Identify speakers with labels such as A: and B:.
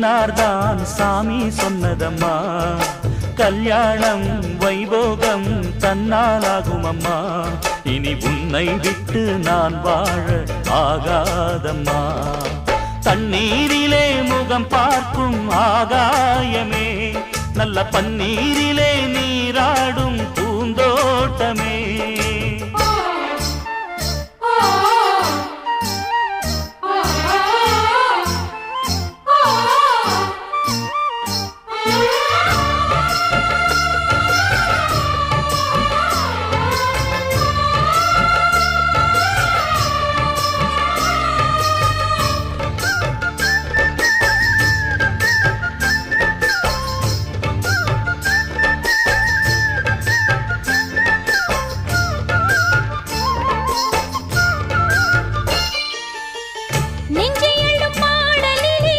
A: சொன்னார்தான் சாமி சொன்னதம்மா. கல்யாணம் வைபோகம் தன்னாலாகும் அம்மா இனி உன்னை விட்டு நான் வாழ ஆகாதம்மா. தண்ணீரிலே முகம் பார்க்கும் ஆகாயமே. நல்ல பன்னீரிலே நீராடும் பூந்தோட்டமே.